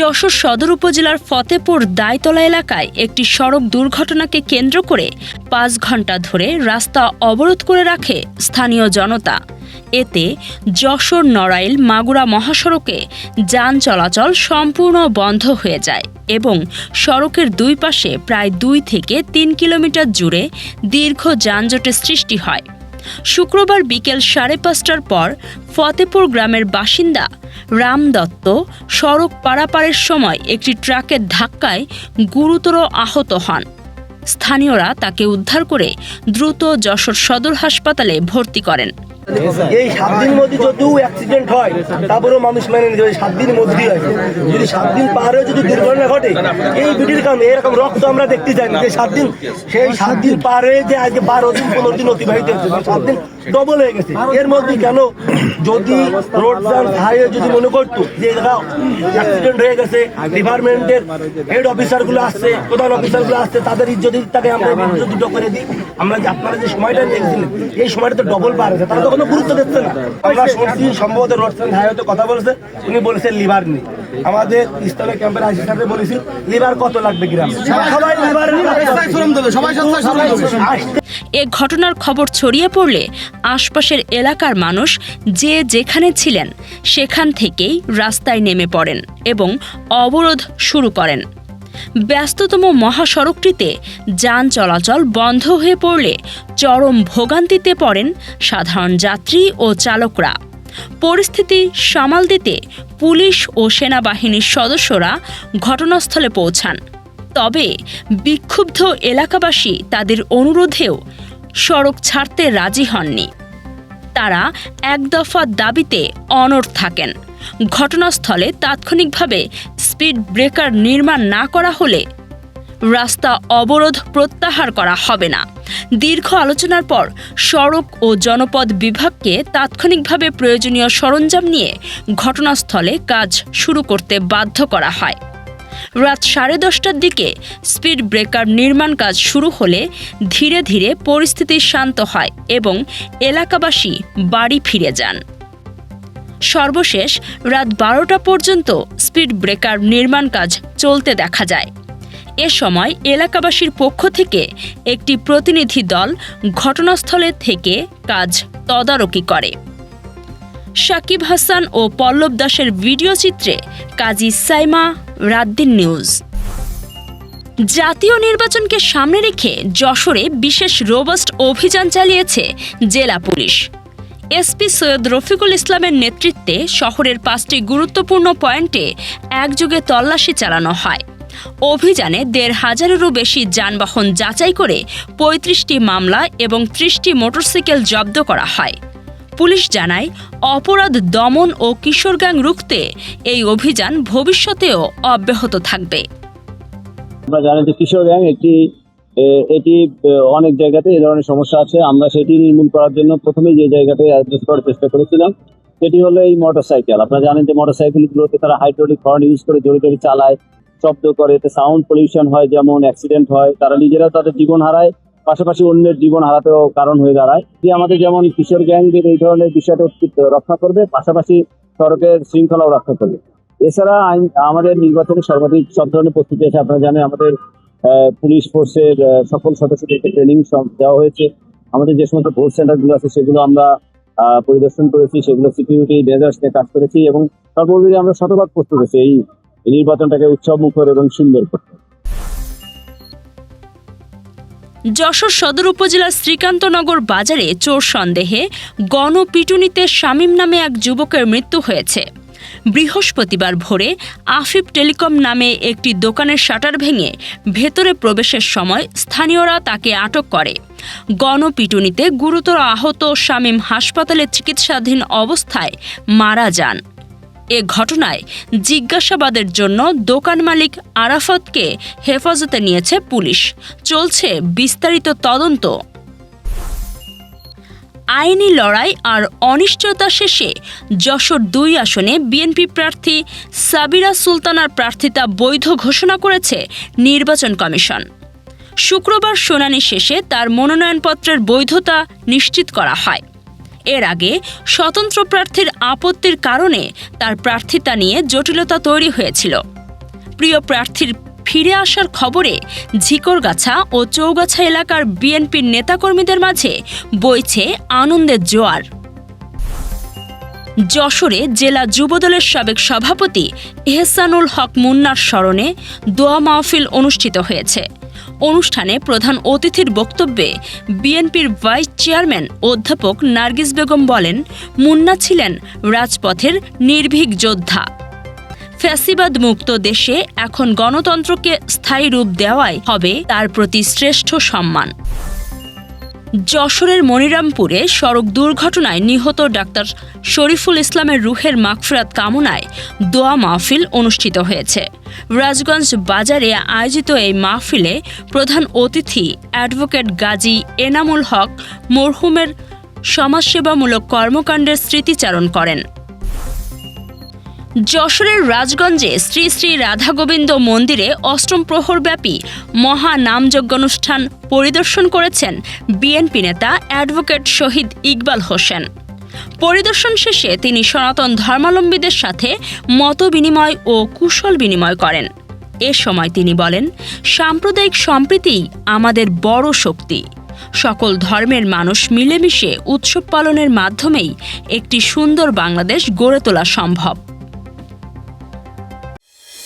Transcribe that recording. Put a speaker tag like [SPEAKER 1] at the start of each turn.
[SPEAKER 1] যশোর সদর উপজেলার ফতেপুর দায়তলা এলাকায় একটি সড়ক দুর্ঘটনাকে কেন্দ্র করে পাঁচ ঘণ্টা ধরে রাস্তা অবরোধ করে রাখে স্থানীয় জনতা। এতে যশোর নড়াইল মাগুরা মহাসড়কে যান চলাচল সম্পূর্ণ বন্ধ হয়ে যায় এবং সড়কের দুই পাশে প্রায় দুই থেকে তিন কিলোমিটার জুড়ে দীর্ঘ যানজটের সৃষ্টি হয়। শুক্রবার বিকেল সাড়ে পাঁচটার পর ফতেপুর গ্রামের বাসিন্দা রাম দত্ত সড়ক পারাপারের সময় একটি ট্রাকের ধাক্কায় গুরুতর আহত হন। স্থানীয়রা তাকে উদ্ধার করে দ্রুত যশোর সদর হাসপাতালে ভর্তি করেন।
[SPEAKER 2] এই সাত দিন মধ্যে যদিও অ্যাক্সিডেন্ট হয়, তারপরেও মানুষ মেনে নিতে হবে সাত দিন মধ্যেই হয়। যদি সাত দিন পার হয়ে যদি দুর্ঘটনা ঘটে, এই বিটির কারণে এরকম রক্ত আমরা দেখতে চাই যে সাত দিন সেই সাত দিন পার হয়ে যে আজকে বারো দিন, পনেরো দিন অতিবাহিত মানে সাত দিন ডবল হয়ে গেছে এর মধ্যে কেন যদি রোড হাইওয়ে যদি মনে করতো যে অ্যাক্সিডেন্ট হয়ে গেছে ডিপার্টমেন্টের হেড অফিসারগুলো আসছে প্রধান অফিসারগুলো আসছে তাদের যদি তাকে আমরা দুটো করে দিই আমরা যে আপনারা যে সময়টা নিয়েছিলেন এই সময়টা তো ডবল পার হয়েছে তারা তো কোনো গুরুত্ব দিচ্ছে না আমরা শুনছি সম্ভবত রোড হাইওয়েতে কথা বলেছে উনি বলেছেন লিভার নেই আমাদের ইস্তানের ক্যাম্পের আইসি সাহেব বলেছি লিভার কত লাগবে গ্রাম সবাই লিভারের আসতে
[SPEAKER 1] এ ঘটনার খবর ছড়িয়ে পড়লে আশপাশের এলাকার মানুষ যে যেখানে ছিলেন, সেখান থেকেই রাস্তায় নেমে পড়েন এবং অবরোধ শুরু করেন। ব্যস্ততম মহাসড়কটিতে যান চলাচল বন্ধ হয়ে পড়লে চরম ভোগান্তিতে পড়েন সাধারণ যাত্রী ও চালকরা। পরিস্থিতি সামাল দিতে পুলিশ ও সেনাবাহিনীর সদস্যরা ঘটনাস্থলে পৌঁছান। তবে বিক্ষুব্ধ এলাকাবাসী তাদের অনুরোধেও সড়ক ছাড়তে রাজি হননি। তারা এক দফা দাবিতে অনড় থাকেন। ঘটনাস্থলে তাৎক্ষণিকভাবে স্পিড ব্রেকার নির্মাণ না করা হলে রাস্তা অবরোধ প্রত্যাহার করা হবে না। দীর্ঘ আলোচনার পর সড়ক ও জনপদ বিভাগকে তাৎক্ষণিকভাবে প্রয়োজনীয় সরঞ্জাম নিয়ে ঘটনাস্থলে কাজ শুরু করতে বাধ্য করা হয়। রাত সাড়ে দশটার দিকে স্পিড ব্রেকার নির্মাণ কাজ শুরু হলে ধীরে ধীরে পরিস্থিতি শান্ত হয় এবং এলাকাবাসী বাড়ি ফিরে যান। সর্বশেষ রাত বারোটা পর্যন্ত স্পিড ব্রেকার নির্মাণ কাজ চলতে দেখা যায়। এ সময় এলাকাবাসীর পক্ষ থেকে একটি প্রতিনিধি দল ঘটনাস্থলে থেকে কাজ তদারকি করে। সাকিব হাসান ও পল্লব দাসের ভিডিও চিত্রে কাজী সাইমা রাদ্দিন নিউজ। জাতীয় নির্বাচনকে সামনে রেখে যশোরে বিশেষ রোবাস্ট অভিযান চালিয়েছে জেলা পুলিশ। এসপি সৈয়দ রফিকুল ইসলামের নেতৃত্বে শহরের পাঁচটি গুরুত্বপূর্ণ পয়েন্টে একযোগে তল্লাশি চালানো হয়। অভিযানে দেড় হাজারেরও বেশি যানবাহন যাচাই করে পঁয়ত্রিশটি মামলা এবং ত্রিশটি মোটরসাইকেল জব্দ করা হয়। পুলিশ জানায়, অপরাধ দমন ও কিশোর গ্যাং রুখতে এই অভিযান ভবিষ্যতেও অব্যাহত থাকবে।
[SPEAKER 3] আপনারা জানেন যে কিশোর গ্যাং একটি এটি অনেক জায়গাতে এই ধরনের সমস্যা আছে। আমরা সেটি নির্মূল করার জন্য প্রথমেই যে জায়গাতে অ্যাড্রেস করার চেষ্টা করেছিলাম, সেটি হলো এই মোটরসাইকেল। আপনারা জানেন যে মোটরসাইকেলগুলোতে তারা হাইড্রোলিক হর্ন ইউজ করে জোরে জোরে চালায়, শব্দ করে, এতে সাউন্ড পলিউশন হয়, যেমন অ্যাক্সিডেন্ট হয়, তারা নিজেরা তাদের জীবন হারায়। পাশাপাশি অন্যের জীবন হারাতেও কারণ হয়ে দাঁড়ায়। যে আমাদের যেমন কিশোর গ্যাংদের এই ধরনের বিষয়টা রক্ষা করবে, পাশাপাশি সড়কের শৃঙ্খলাও রক্ষা করবে। এছাড়া আইন, আমাদের নির্বাচনে সর্বাধিক সব ধরনের প্রস্তুতি আছে, আপনারা জানেন আমাদের পুলিশ ফোর্সের সকল সদস্যদেরকে ট্রেনিং দেওয়া হয়েছে। আমাদের যে সমস্ত ভোট সেন্টারগুলো আছে, সেগুলো আমরা পরিদর্শন করেছি, সেগুলো সিকিউরিটি মেজার্স নিয়ে কাজ করেছি এবং সর্বোপরি আমরা শতভাগ প্রস্তুত আছি এই নির্বাচনটাকে উৎসব মুখর এবং সুন্দর করতে।
[SPEAKER 1] যশোর সদর উপজেলার শ্রীকান্তনগর বাজারে চোর সন্দেহে গণপিটুনিতে শামীম নামে এক যুবকের মৃত্যু হয়েছে। বৃহস্পতিবার ভোরে আফিফ টেলিকম নামে একটি দোকানের শাটার ভেঙে ভেতরে প্রবেশের সময় স্থানীয়রা তাকে আটক করে। গণপিটুনিতে গুরুতর আহত শামীম হাসপাতালে চিকিৎসাধীন অবস্থায় মারা যান। এ ঘটনায় জিজ্ঞাসাবাদের জন্য দোকান মালিক আরাফতকে হেফাজতে নিয়েছে পুলিশ। চলছে বিস্তারিত তদন্ত। আইনি লড়াই আর অনিশ্চয়তা শেষে যশোর দুই আসনে বিএনপি প্রার্থী সাবিরা সুলতানার প্রার্থিতা বৈধ ঘোষণা করেছে নির্বাচন কমিশন। শুক্রবার শুনানি শেষে তার মনোনয়নপত্রের বৈধতা নিশ্চিত করা হয়। এর আগে স্বতন্ত্র প্রার্থীর আপত্তির কারণে তার প্রার্থিতা নিয়ে জটিলতা তৈরি হয়েছিল। প্রিয় প্রার্থীর ফিরে আসার খবরে ঝিকরগাছা ও চৌগাছা এলাকার বিএনপির নেতাকর্মীদের মাঝে বইছে আনন্দের জোয়ার। যশোরে জেলা যুবদলের সাবেক সভাপতি এহসানুল হক মুন্নার স্মরণে দোয়া মাহফিল অনুষ্ঠিত হয়েছে। অনুষ্ঠানে প্রধান অতিথির বক্তব্যে বিএনপির ভাইস চেয়ারম্যান অধ্যাপক নার্গিস বেগম বলেন, মুন্না ছিলেন রাজপথের নির্ভীক যোদ্ধা। ফ্যাসিবাদ মুক্ত দেশে এখন গণতন্ত্রকে স্থায়ী রূপ দেওয়াই হবে তার প্রতি শ্রেষ্ঠ সম্মান। যশোরের মনিরামপুরে সড়ক দুর্ঘটনায় নিহত ডাক্তার শরীফুল ইসলামের রুহের মাগফিরাত কামনায় দোয়া মাহফিল অনুষ্ঠিত হয়েছে। রাজগঞ্জ বাজারে আয়োজিত এই মাহফিলে প্রধান অতিথি অ্যাডভোকেট গাজী এনামুল হক মরহুমের সমাজসেবামূলক কর্মকাণ্ডের স্মৃতিচারণ করেন। যশোরের রাজগঞ্জে শ্রী শ্রী রাধা গোবিন্দ মন্দিরে অষ্টম প্রহরব্যাপী মহা অনুষ্ঠান পরিদর্শন করেছেন বিএনপি নেতা অ্যাডভোকেট শহীদ ইকবাল হোসেন। পরিদর্শন শেষে তিনি সনাতন ধর্মাবলম্বীদের সাথে মত বিনিময় ও কুশল বিনিময় করেন। এ সময় তিনি বলেন, সাম্প্রদায়িক সম্প্রীতিই আমাদের বড় শক্তি। সকল ধর্মের মানুষ মিলেমিশে উৎসব পালনের মাধ্যমেই একটি সুন্দর বাংলাদেশ গড়ে তোলা সম্ভব।